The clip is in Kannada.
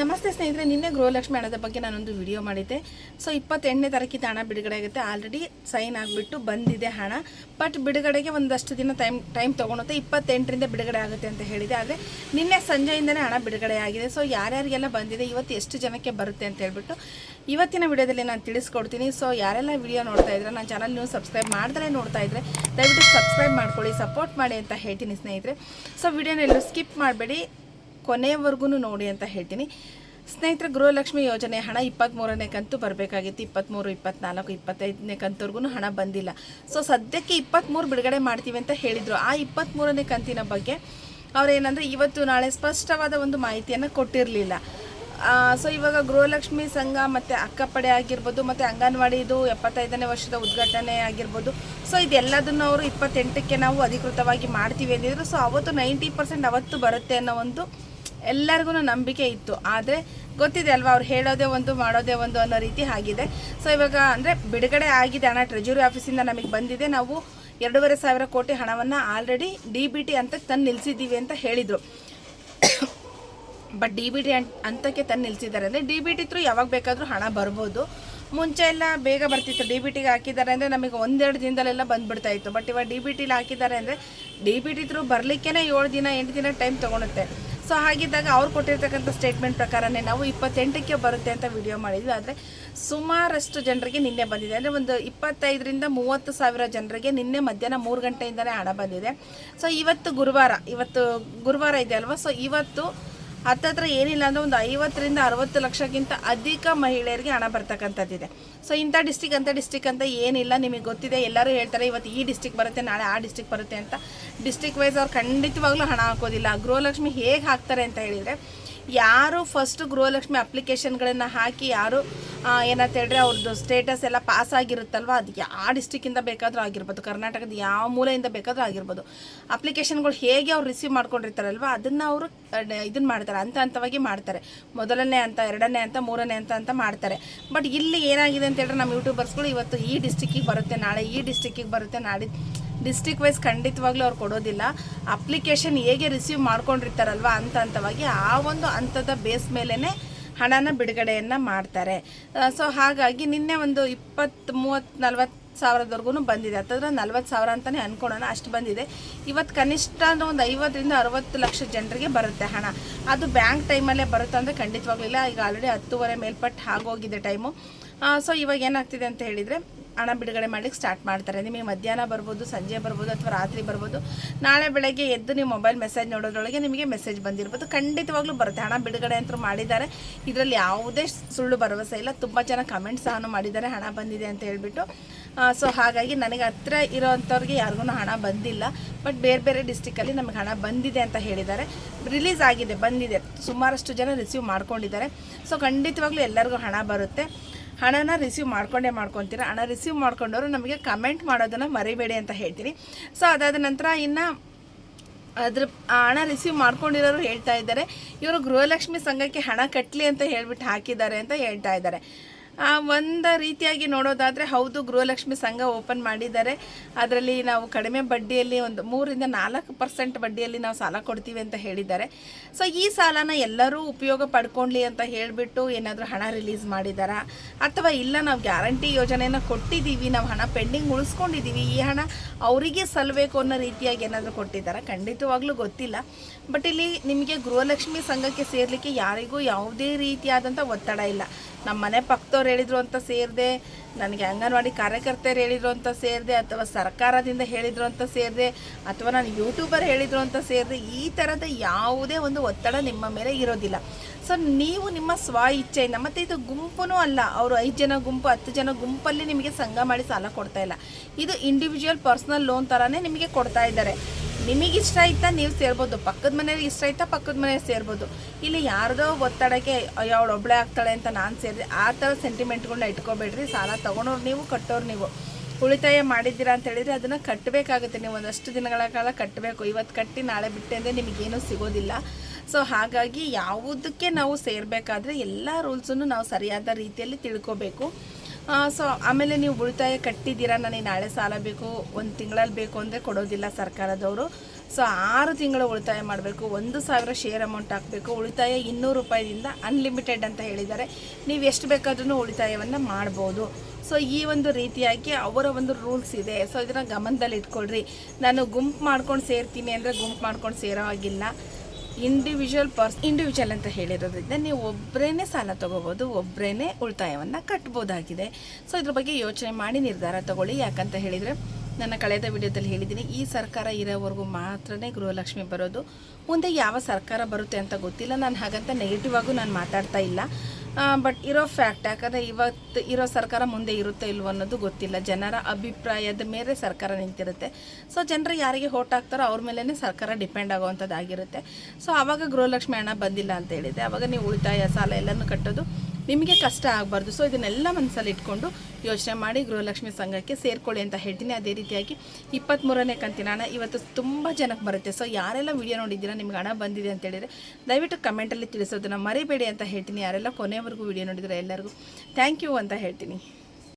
ನಮಸ್ತೆ ಸ್ನೇಹಿತರೆ, ನಿನ್ನೆ ಗೃಹಲಕ್ಷ್ಮಿ ಹಣದ ಬಗ್ಗೆ ನಾನೊಂದು ವಿಡಿಯೋ ಮಾಡಿದ್ದೆ. ಸೊ ಇಪ್ಪತ್ತೆಂಟನೇ ತಾರೀಕಿಂದ ಹಣ ಬಿಡುಗಡೆ ಆಗುತ್ತೆ. ಆಲ್ರೆಡಿ ಸೈನ್ ಆಗಿಬಿಟ್ಟು ಬಂದಿದೆ ಹಣ. ಬಟ್ ಬಿಡುಗಡೆಗೆ ಒಂದಷ್ಟು ದಿನ ಟೈಮ್ ಟೈಮ್ ತೊಗೊಳುತ್ತೆ ಇಪ್ಪತ್ತೆಂಟರಿಂದ ಬಿಡುಗಡೆ ಆಗುತ್ತೆ ಅಂತ ಹೇಳಿದೆ. ಆದರೆ, ನಿನ್ನೆ ಸಂಜೆಯಿಂದನೇ ಹಣ ಬಿಡುಗಡೆ ಆಗಿದೆ. ಸೊ ಯಾರ್ಯಾರಿಗೆಲ್ಲ ಬಂದಿದೆ, ಇವತ್ತು ಎಷ್ಟು ಜನಕ್ಕೆ ಬರುತ್ತೆ ಅಂತ ಹೇಳ್ಬಿಟ್ಟು ಇವತ್ತಿನ ವಿಡಿಯೋದಲ್ಲಿ ನಾನು ತಿಳಿಸ್ಕೊಡ್ತೀನಿ. ಸೊ ಯಾರೆಲ್ಲ ವಿಡಿಯೋ ನೋಡ್ತಾ ಇದ್ರೆ ನನ್ನ ಚಾನಲ್ ನೀವು ಸಬ್ಸ್ಕ್ರೈಬ್ ಮಾಡ್ದಲೇ ನೋಡ್ತಾ ಇದ್ರೆ ದಯವಿಟ್ಟು ಸಬ್ಸ್ಕ್ರೈಬ್ ಮಾಡ್ಕೊಳ್ಳಿ ಸಪೋರ್ಟ್ ಮಾಡಿ ಅಂತ ಹೇಳ್ತೀನಿ ಸ್ನೇಹಿತರೆ. ಸೊ ವಿಡಿಯೋನೆಲ್ಲೂ ಸ್ಕಿಪ್ ಮಾಡಬೇಡಿ. ಕೊನೆಯವರೆಗೂ ನೋಡಿ ಅಂತ ಹೇಳ್ತೀನಿ. ಸ್ನೇಹಿತರ, ಗೃಹಲಕ್ಷ್ಮಿ ಯೋಜನೆ ಹಣ ಇಪ್ಪತ್ತ್ಮೂರನೇ ಕಂತು ಬರಬೇಕಾಗಿತ್ತು. ಇಪ್ಪತ್ತ್ಮೂರು ಇಪ್ಪತ್ತ್ನಾಲ್ಕು ಇಪ್ಪತ್ತೈದನೇ ಕಂತವರೆಗೂ ಹಣ ಬಂದಿಲ್ಲ. ಸೊ ಸದ್ಯಕ್ಕೆ ಇಪ್ಪತ್ತ್ಮೂರು ಬಿಡುಗಡೆ ಮಾಡ್ತೀವಿ ಅಂತ ಹೇಳಿದರು. ಆ ಇಪ್ಪತ್ತ್ಮೂರನೇ ಕಂತಿನ ಬಗ್ಗೆ ಅವರೇನಂದರೆ, ಇವತ್ತು ನಾಳೆ ಸ್ಪಷ್ಟವಾದ ಒಂದು ಮಾಹಿತಿಯನ್ನು ಕೊಟ್ಟಿರಲಿಲ್ಲ. ಸೊ ಇವಾಗ ಗೃಹಲಕ್ಷ್ಮಿ ಸಂಘ ಮತ್ತು ಅಕ್ಕಪಡೆ ಆಗಿರ್ಬೋದು, ಮತ್ತು ಅಂಗನವಾಡಿದು ಎಪ್ಪತ್ತೈದನೇ ವರ್ಷದ ಉದ್ಘಾಟನೆ ಆಗಿರ್ಬೋದು. ಸೊ ಇದೆಲ್ಲದನ್ನು ಅವರು ಇಪ್ಪತ್ತೆಂಟಕ್ಕೆ ನಾವು ಅಧಿಕೃತವಾಗಿ ಮಾಡ್ತೀವಿ ಅಂದಿದ್ರು. ಸೊ ಅವತ್ತು ನೈಂಟಿ ಪರ್ಸೆಂಟ್ ಅವತ್ತು ಬರುತ್ತೆ ಅನ್ನೋ ಒಂದು ಎಲ್ಲರಿಗೂ ನಂಬಿಕೆ ಇತ್ತು. ಆದರೆ ಗೊತ್ತಿದೆ ಅಲ್ವಾ, ಅವ್ರು ಹೇಳೋದೇ ಒಂದು, ಮಾಡೋದೇ ಒಂದು ಅನ್ನೋ ರೀತಿ ಆಗಿದೆ. ಸೊ ಇವಾಗ ಅಂದರೆ ಬಿಡುಗಡೆ ಆಗಿದೆ ಹಣ ಟ್ರೆಜರಿ ಆಫೀಸಿಂದ ನಮಗೆ ಬಂದಿದೆ. ನಾವು ಎರಡೂವರೆ ಸಾವಿರ ಕೋಟಿ ಹಣವನ್ನು ಆಲ್ರೆಡಿ ಡಿ ಬಿ ಟಿ ಅಂತ ತಂದು ನಿಲ್ಲಿಸಿದ್ದೀವಿ ಅಂತ ಹೇಳಿದರು. ಬಟ್ ಡಿ ಬಿ ಟಿ ಅಂತಕ್ಕೆ ತಂದು ನಿಲ್ಲಿಸಿದ್ದಾರೆ ಅಂದರೆ ಡಿ ಬಿ ಟಿ ತ್ರೂ ಯಾವಾಗ ಬೇಕಾದರೂ ಹಣ ಬರ್ಬೋದು. ಮುಂಚೆ ಎಲ್ಲ ಬೇಗ ಬರ್ತಿತ್ತು. ಡಿ ಬಿ ಟಿಗೆ ಹಾಕಿದ್ದಾರೆ ಅಂದರೆ ನಮಗೆ ಒಂದೆರಡು ದಿನದಲ್ಲೆಲ್ಲ ಬಂದುಬಿಡ್ತಾ ಇತ್ತು. ಬಟ್ ಇವಾಗ ಡಿ ಬಿ ಟಿಲಿ ಹಾಕಿದ್ದಾರೆ ಅಂದರೆ ಡಿ ಬಿ ಟಿ ತ್ರೂ ಬರಲಿಕ್ಕೇ ಏಳು ದಿನ, ಎಂಟು ದಿನ ಟೈಮ್ ತೊಗೊಳುತ್ತೆ. ಸೊ ಹಾಗಿದ್ದಾಗ ಅವ್ರು ಕೊಟ್ಟಿರ್ತಕ್ಕಂಥ ಸ್ಟೇಟ್ಮೆಂಟ್ ಪ್ರಕಾರನೇ ನಾವು ಇಪ್ಪತ್ತೆಂಟಕ್ಕೆ ಬರುತ್ತೆ ಅಂತ ವಿಡಿಯೋ ಮಾಡಿದ್ವಿ. ಆದರೆ ಸುಮಾರಷ್ಟು ಜನರಿಗೆ ನಿನ್ನೆ ಬಂದಿದೆ. ಅಂದರೆ ಒಂದು ಇಪ್ಪತ್ತೈದರಿಂದ ಮೂವತ್ತು ಸಾವಿರ ಜನರಿಗೆ ನಿನ್ನೆ ಮಧ್ಯಾಹ್ನ ಮೂರು ಗಂಟೆಯಿಂದಲೇ ಹಣ ಬಂದಿದೆ. ಸೊ ಇವತ್ತು ಗುರುವಾರ ಇವತ್ತು ಗುರುವಾರ ಇದೆ ಅಲ್ವಾ? ಸೊ ಇವತ್ತು ಹತ್ತತ್ರ ಏನಿಲ್ಲ ಅಂದರೆ ಒಂದು ಐವತ್ತರಿಂದ ಅರವತ್ತು ಲಕ್ಷಕ್ಕಿಂತ ಅಧಿಕ ಮಹಿಳೆಯರಿಗೆ ಹಣ ಬರ್ತಕ್ಕಂಥದ್ದಿದೆ. ಸೊ ಇಂಥ ಡಿಸ್ಟಿಕ್ ಅಂತ ಡಿಸ್ಟಿಕ್ ಅಂತ ಏನಿಲ್ಲ, ನಿಮಗೆ ಗೊತ್ತಿದೆ, ಎಲ್ಲರೂ ಹೇಳ್ತಾರೆ, ಇವತ್ತು ಈ ಡಿಸ್ಟಿಕ್ ಬರುತ್ತೆ, ನಾಳೆ ಆ ಡಿಸ್ಟಿಕ್ ಬರುತ್ತೆ ಅಂತ. ಡಿಸ್ಟಿಕ್ ವೈಸ್ ಅವ್ರು ಖಂಡಿತವಾಗ್ಲೂ ಹಣ ಹಾಕೋದಿಲ್ಲ. ಗೃಹಲಕ್ಷ್ಮಿ ಹೇಗೆ ಹಾಕ್ತಾರೆ ಅಂತ ಹೇಳಿದರೆ ಯಾರು ಫಸ್ಟ್ ಗೃಹಲಕ್ಷ್ಮಿ ಅಪ್ಲಿಕೇಶನ್ಗಳನ್ನು ಹಾಕಿ ಯಾರು ಏನಂತ ಹೇಳಿದ್ರೆ ಅವ್ರದ್ದು ಸ್ಟೇಟಸ್ ಎಲ್ಲ ಪಾಸ್ ಆಗಿರುತ್ತಲ್ವ? ಅದು ಯಾವ ಡಿಸ್ಟಿಕ್ಕಿಂದ ಬೇಕಾದರೂ ಆಗಿರ್ಬೋದು. ಕರ್ನಾಟಕದ ಯಾವ ಮೂಲೆಯಿಂದ ಬೇಕಾದರೂ ಆಗಿರ್ಬೋದು. ಅಪ್ಲಿಕೇಶನ್ಗಳು ಹೇಗೆ ಅವ್ರು ರಿಸೀವ್ ಮಾಡ್ಕೊಂಡಿರ್ತಾರಲ್ವ? ಅದನ್ನು ಅವರು ಇದನ್ನು ಮಾಡ್ತಾರೆ. ಹಂತ ಹಂತವಾಗಿ ಮಾಡ್ತಾರೆ. ಮೊದಲನೇ ಅಂತ ಎರಡನೇ ಅಂತ ಮೂರನೇ ಅಂತ ಅಂತ ಮಾಡ್ತಾರೆ. ಬಟ್ ಇಲ್ಲಿ ಏನಾಗಿದೆ ಅಂತ ಹೇಳಿದ್ರೆ ನಮ್ಮ ಯೂಟ್ಯೂಬರ್ಸ್ಗಳು ಇವತ್ತು ಈ ಡಿಸ್ಟಿಕ್ಕಿಗೆ ಬರುತ್ತೆ. ನಾಳೆ ಈ ಡಿಸ್ಟಿಕ್ಕಿಗೆ ಬರುತ್ತೆ. ನಾಳೆ ಡಿಸ್ಟಿಕ್ ವೈಸ್ ಖಂಡಿತವಾಗ್ಲೂ ಅವ್ರು ಕೊಡೋದಿಲ್ಲ. ಅಪ್ಲಿಕೇಶನ್ ಹೇಗೆ ರಿಸೀವ್ ಮಾಡ್ಕೊಂಡಿರ್ತಾರಲ್ವ ಅಂತ ಹಂತವಾಗಿ ಆ ಒಂದು ಹಂತದ ಬೇಸ್ ಮೇಲೇ ಹಣನ ಬಿಡುಗಡೆಯನ್ನು ಮಾಡ್ತಾರೆ. ಸೊ ಹಾಗಾಗಿ ನಿನ್ನೆ ಒಂದು ಇಪ್ಪತ್ತು ಮೂವತ್ತು ನಲ್ವತ್ತು ಸಾವಿರದವರೆಗೂ ಬಂದಿದೆ. ಹತ್ತಿರ ನಲ್ವತ್ತು ಸಾವಿರ ಅಂತಲೇ ಅಂದ್ಕೊಳ್ಳೋಣ ಅಷ್ಟು ಬಂದಿದೆ. ಇವತ್ತು ಕನಿಷ್ಠ ಅಂದರೆ ಒಂದು ಐವತ್ತರಿಂದ ಅರವತ್ತು ಲಕ್ಷ ಜನರಿಗೆ ಬರುತ್ತೆ ಹಣ. ಅದು ಬ್ಯಾಂಕ್ ಟೈಮಲ್ಲೇ ಬರುತ್ತೆ ಅಂದರೆ ಖಂಡಿತವಾಗ್ಲಿಲ್ಲ ಈಗ ಆಲ್ರೆಡಿ ಹತ್ತುವರೆ ಮೇಲ್ಪಟ್ಟು ಆಗೋಗಿದೆ ಟೈಮು. ಸೊ ಇವಾಗ ಏನಾಗ್ತಿದೆ ಅಂತ ಹೇಳಿದರೆ ಹಣ ಬಿಡುಗಡೆ ಮಾಡ್ಲಿಕ್ಕೆ ಸ್ಟಾರ್ಟ್ ಮಾಡ್ತಾರೆ. ನಿಮಗೆ ಮಧ್ಯಾಹ್ನ ಬರ್ಬೋದು, ಸಂಜೆ ಬರ್ಬೋದು ಅಥವಾ ರಾತ್ರಿ ಬರ್ಬೋದು, ನಾಳೆ ಬೆಳಗ್ಗೆ ಎದ್ದು ನೀವು ಮೊಬೈಲ್ ಮೆಸೇಜ್ ನೋಡೋದ್ರೊಳಗೆ ನಿಮಗೆ ಮೆಸೇಜ್ ಬಂದಿರ್ಬೋದು. ಖಂಡಿತವಾಗ್ಲೂ ಬರುತ್ತೆ. ಹಣ ಬಿಡುಗಡೆ ಅಂತೂ ಮಾಡಿದ್ದಾರೆ. ಇದರಲ್ಲಿ ಯಾವುದೇ ಸುಳ್ಳು ಭರವಸೆ ಇಲ್ಲ. ತುಂಬ ಜನ ಕಮೆಂಟ್ ಸಹ ಮಾಡಿದ್ದಾರೆ. ಹಣ ಬಂದಿದೆ ಅಂತ ಹೇಳಿಬಿಟ್ಟು. ಸೊ ಹಾಗಾಗಿ ನನಗೆ ಹತ್ರ ಇರೋವಂಥವ್ರಿಗೆ ಯಾರಿಗೂ ಹಣ ಬಂದಿಲ್ಲ. ಬಟ್ ಬೇರೆ ಬೇರೆ ಡಿಸ್ಟಿಕಲ್ಲಿ ನಮಗೆ ಹಣ ಬಂದಿದೆ ಅಂತ ಹೇಳಿದ್ದಾರೆ. ರಿಲೀಸ್ ಆಗಿದೆ, ಬಂದಿದೆ. ಸುಮಾರಷ್ಟು ಜನ ರಿಸೀವ್ ಮಾಡ್ಕೊಂಡಿದ್ದಾರೆ. ಸೊ ಖಂಡಿತವಾಗ್ಲೂ ಎಲ್ಲರಿಗೂ ಹಣ ಬರುತ್ತೆ. ಹಣನ ರಿಸೀವ್ ಮಾಡ್ಕೊಂಡೇ ಮಾಡ್ಕೊತೀರ? ಹಣ ರಿಸೀವ್ ಮಾಡ್ಕೊಂಡವರು ನಮಗೆ ಕಮೆಂಟ್ ಮಾಡೋದನ್ನು ಮರಿಬೇಡಿ ಅಂತ ಹೇಳ್ತೀನಿ. ಸೊ ಅದಾದ ನಂತರ ಇನ್ನು ಅದ್ರ ಹಣ ರಿಸೀವ್ ಮಾಡ್ಕೊಂಡಿರೋರು ಹೇಳ್ತಾ ಇದ್ದಾರೆ. ಇವರು ಗೃಹಲಕ್ಷ್ಮಿ ಸಂಘಕ್ಕೆ ಹಣ ಕಟ್ಟಲಿ ಅಂತ ಹೇಳ್ಬಿಟ್ಟು ಹಾಕಿದ್ದಾರೆ ಅಂತ ಹೇಳ್ತಾ ಇದ್ದಾರೆ. ಒಂದು ರೀತಿಯಾಗಿ ನೋಡೋದಾದರೆ, ಹೌದು, ಗೃಹಲಕ್ಷ್ಮಿ ಸಂಘ ಓಪನ್ ಮಾಡಿದ್ದಾರೆ. ಅದರಲ್ಲಿ ನಾವು ಕಡಿಮೆ ಬಡ್ಡಿಯಲ್ಲಿ ಒಂದು ಮೂರಿಂದ ನಾಲ್ಕು ಪರ್ಸೆಂಟ್ ಬಡ್ಡಿಯಲ್ಲಿ ನಾವು ಸಾಲ ಕೊಡ್ತೀವಿ ಅಂತ ಹೇಳಿದ್ದಾರೆ. ಸೊ ಈ ಸಾಲನ ಎಲ್ಲರೂ ಉಪಯೋಗ ಪಡ್ಕೊಳ್ಳಿ ಅಂತ ಹೇಳಿಬಿಟ್ಟು ಏನಾದರೂ ಹಣ ರಿಲೀಸ್ ಮಾಡಿದಾರಾ? ಅಥವಾ ಇಲ್ಲ, ನಾವು ಗ್ಯಾರಂಟಿ ಯೋಜನೆಯನ್ನು ಕೊಟ್ಟಿದ್ದೀವಿ, ನಾವು ಹಣ ಪೆಂಡಿಂಗ್ ಉಳಿಸ್ಕೊಂಡಿದ್ದೀವಿ, ಈ ಹಣ ಅವರಿಗೆ ಸಲ್ಲಬೇಕು ಅನ್ನೋ ರೀತಿಯಾಗಿ ಏನಾದರೂ ಕೊಟ್ಟಿದ್ದಾರಾ ಖಂಡಿತವಾಗ್ಲೂ ಗೊತ್ತಿಲ್ಲ. ಬಟ್ ಇಲ್ಲಿ ನಿಮಗೆ ಗೃಹಲಕ್ಷ್ಮಿ ಸಂಘಕ್ಕೆ ಸೇರಲಿಕ್ಕೆ ಯಾರಿಗೂ ಯಾವುದೇ ರೀತಿಯಾದಂಥ ಒತ್ತಡ ಇಲ್ಲ. ನಮ್ಮ ಮನೆ ಪಕ್ಕದವ್ರು ಹೇಳಿದ್ರು ಅಂತ ಸೇರಿದೆ, ನನಗೆ ಅಂಗನವಾಡಿ ಕಾರ್ಯಕರ್ತರು ಹೇಳಿದ್ರು ಅಂತ ಸೇರಿದೆ, ಅಥವಾ ಸರ್ಕಾರದಿಂದ ಹೇಳಿದ್ರು ಅಂತ ಸೇರಿದೆ, ಅಥವಾ ನಾನು ಯೂಟ್ಯೂಬರ್ ಹೇಳಿದ್ರು ಅಂತ ಸೇರಿದೆ, ಈ ಥರದ ಯಾವುದೇ ಒಂದು ಒತ್ತಡ ನಿಮ್ಮ ಮೇಲೆ ಇರೋದಿಲ್ಲ. ಸೊ ನೀವು ನಿಮ್ಮ ಸ್ವ ಇಚ್ಛೆಯಿಂದ, ಮತ್ತು ಇದು ಗುಂಪೂ ಅಲ್ಲ, ಅವರು ಐದು ಜನ ಗುಂಪು, ಹತ್ತು ಜನ ಗುಂಪಲ್ಲಿ ನಿಮಗೆ ಸಂಘ ಮಾಡಿ ಸಾಲ ಕೊಡ್ತಾ ಇಲ್ಲ. ಇದು ಇಂಡಿವಿಜುವಲ್ ಪರ್ಸ್ನಲ್ ಲೋನ್ ಥರನೇ ನಿಮಗೆ ಕೊಡ್ತಾ ಇದ್ದಾರೆ. ನಿಮಗೆ ಇಷ್ಟ ಆಯ್ತಾ? ನೀವು ಸೇರ್ಬೋದು. ಪಕ್ಕದ ಮನೆಯವ್ರಿಗೆ ಇಷ್ಟ ಆಯ್ತಾ? ಪಕ್ಕದ ಮನೆಯವ್ರು ಸೇರ್ಬೋದು. ಇಲ್ಲಿ ಯಾರ್ದೋ ಒತ್ತಡಕ್ಕೆ ಅವಳು ಒಬ್ಬಳೇ ಆಗ್ತಾಳೆ ಅಂತ ನಾನು ಸೇರಿದೆ, ಆ ಥರ ಸೆಂಟಿಮೆಂಟ್ಗಳನ್ನ ಇಟ್ಕೋಬೇಡ್ರಿ. ಸಾಲ ತೊಗೊಳೋರು ನೀವು, ಕಟ್ಟೋರು ನೀವು. ಉಳಿತಾಯ ಮಾಡಿದ್ದೀರಾ ಅಂತ ಹೇಳಿದರೆ ಅದನ್ನು ಕಟ್ಟಬೇಕಾಗುತ್ತೆ ನೀವು ಒಂದಷ್ಟು ದಿನಗಳ ಕಾಲ ಕಟ್ಟಬೇಕು. ಇವತ್ತು ಕಟ್ಟಿ ನಾಳೆ ಬಿಟ್ಟೆ ಅಂದರೆ ನಿಮಗೇನೂ ಸಿಗೋದಿಲ್ಲ. ಸೊ ಹಾಗಾಗಿ ಯಾವುದಕ್ಕೆ ನಾವು ಸೇರಬೇಕಾದ್ರೆ ಎಲ್ಲ ರೂಲ್ಸನ್ನು ನಾವು ಸರಿಯಾದ ರೀತಿಯಲ್ಲಿ ತಿಳ್ಕೋಬೇಕು. ಸೊ ಆಮೇಲೆ ನೀವು ಉಳಿತಾಯ ಕಟ್ಟಿದ್ದೀರಾ? ನನಗೆ ನಾಳೆ ಸಾಲ ಬೇಕು, ಒಂದು ತಿಂಗಳಲ್ಲಿ ಬೇಕು ಅಂದರೆ ಕೊಡೋದಿಲ್ಲ ಸರ್ಕಾರದವರು. ಸೊ ಆರು ತಿಂಗಳು ಉಳಿತಾಯ ಮಾಡಬೇಕು, ಒಂದು ಸಾವಿರ ಶೇರ್ ಅಮೌಂಟ್ ಹಾಕಬೇಕು. ಉಳಿತಾಯ ಇನ್ನೂರು ರೂಪಾಯಿದಿಂದ ಅನ್ಲಿಮಿಟೆಡ್ ಅಂತ ಹೇಳಿದ್ದಾರೆ. ನೀವು ಎಷ್ಟು ಬೇಕಾದ್ರೂ ಉಳಿತಾಯವನ್ನು ಮಾಡ್ಬೋದು. ಸೊ ಈ ಒಂದು ರೀತಿಯಾಗಿ ಅವರ ಒಂದು ರೂಲ್ಸ್ ಇದೆ. ಸೊ ಇದನ್ನು ಗಮನದಲ್ಲಿ ಇಟ್ಕೊಳ್ರಿ ನಾನು ಗುಂಪು ಮಾಡ್ಕೊಂಡು ಸೇರ್ತೀನಿ ಅಂದರೆ ಗುಂಪು ಮಾಡ್ಕೊಂಡು ಸೇರೋ ಹಾಗಿಲ್ಲ. ಇಂಡಿವಿಜುವಲ್ ಪರ್ಸ್ ಇಂಡಿವಿಜುವಲ್ ಅಂತ ಹೇಳಿರೋದ್ರಿಂದ ನೀವು ಒಬ್ಬರೇನೆ ಸಾಲ ತೊಗೋಬೋದು ಒಬ್ಬರೇನೆ ಉಳಿತಾಯವನ್ನು ಕಟ್ಬೋದಾಗಿದೆ. ಸೊ ಇದ್ರ ಬಗ್ಗೆ ಯೋಚನೆ ಮಾಡಿ ನಿರ್ಧಾರ ತಗೊಳ್ಳಿ. ಯಾಕಂತ ಹೇಳಿದರೆ, ನನ್ನ ಕಳೆದ ವಿಡಿಯೋದಲ್ಲಿ ಹೇಳಿದ್ದೀನಿ, ಈ ಸರ್ಕಾರ ಇರೋವರೆಗೂ ಮಾತ್ರನೇ ಗೃಹಲಕ್ಷ್ಮಿ ಬರೋದು. ಮುಂದೆ ಯಾವ ಸರ್ಕಾರ ಬರುತ್ತೆ ಅಂತ ಗೊತ್ತಿಲ್ಲ. ನಾನು ಹಾಗಂತ ನೆಗೆಟಿವ್ ಆಗೂ ನಾನು ಮಾತಾಡ್ತಾ ಇಲ್ಲ. ಬಟ್ ಇರೋ ಫ್ಯಾಕ್ಟ್ ಯಾಕಂದರೆ ಇವತ್ತು ಇರೋ ಸರ್ಕಾರ ಮುಂದೆ ಇರುತ್ತೋ ಇಲ್ವೋ ಅನ್ನೋದು ಗೊತ್ತಿಲ್ಲ. ಜನರ ಅಭಿಪ್ರಾಯದ ಮೇಲೆ ಸರ್ಕಾರ ನಿಂತಿರುತ್ತೆ. ಸೊ ಜನರು ಯಾರಿಗೆ ಹೋಟ್ ಹಾಕ್ತಾರೋ ಅವ್ರ ಮೇಲೇ ಸರ್ಕಾರ ಡಿಪೆಂಡ್ ಆಗುವಂಥದ್ದಾಗಿರುತ್ತೆ. ಸೊ ಆವಾಗ ಗೃಹಲಕ್ಷ್ಮಿ ಹಣ ಬಂದಿಲ್ಲ ಅಂತ ಹೇಳಿದೆ. ಆವಾಗ ನೀವು ಉಳಿತಾಯ ಸಾಲ ಎಲ್ಲನೂ ಕಟ್ಟೋದು. ನಿಮಗೆ ಕಷ್ಟ ಆಗಬಾರ್ದು. ಸೊ ಇದನ್ನೆಲ್ಲ ಮನಸ್ಸಲ್ಲಿ ಇಟ್ಕೊಂಡು ಯೋಚನೆ ಮಾಡಿ ಗೃಹಲಕ್ಷ್ಮಿ ಸಂಘಕ್ಕೆ ಸೇರ್ಕೊಳ್ಳಿ ಅಂತ ಹೇಳ್ತೀನಿ. ಅದೇ ರೀತಿಯಾಗಿ ಇಪ್ಪತ್ತ್ಮೂರನೇ ಕಂತಿನ ಹಣ ಇವತ್ತು ತುಂಬ ಜನಕ್ಕೆ ಬರುತ್ತೆ. ಸೊ ಯಾರೆಲ್ಲ ವಿಡಿಯೋ ನೋಡಿದ್ದೀರಾ, ನಿಮ್ಗೆ ಹಣ ಬಂದಿದೆ ಅಂತ ಹೇಳಿದರೆ ದಯವಿಟ್ಟು ಕಮೆಂಟಲ್ಲಿ ತಿಳಿಸೋದನ್ನು ಮರಿಬೇಡಿ ಅಂತ ಹೇಳ್ತೀನಿ. ಯಾರೆಲ್ಲ ಕೊನೆವರೆಗೂ ವಿಡಿಯೋ ನೋಡಿದರೆ ಎಲ್ಲರಿಗೂ ಥ್ಯಾಂಕ್ ಯು ಅಂತ ಹೇಳ್ತೀನಿ.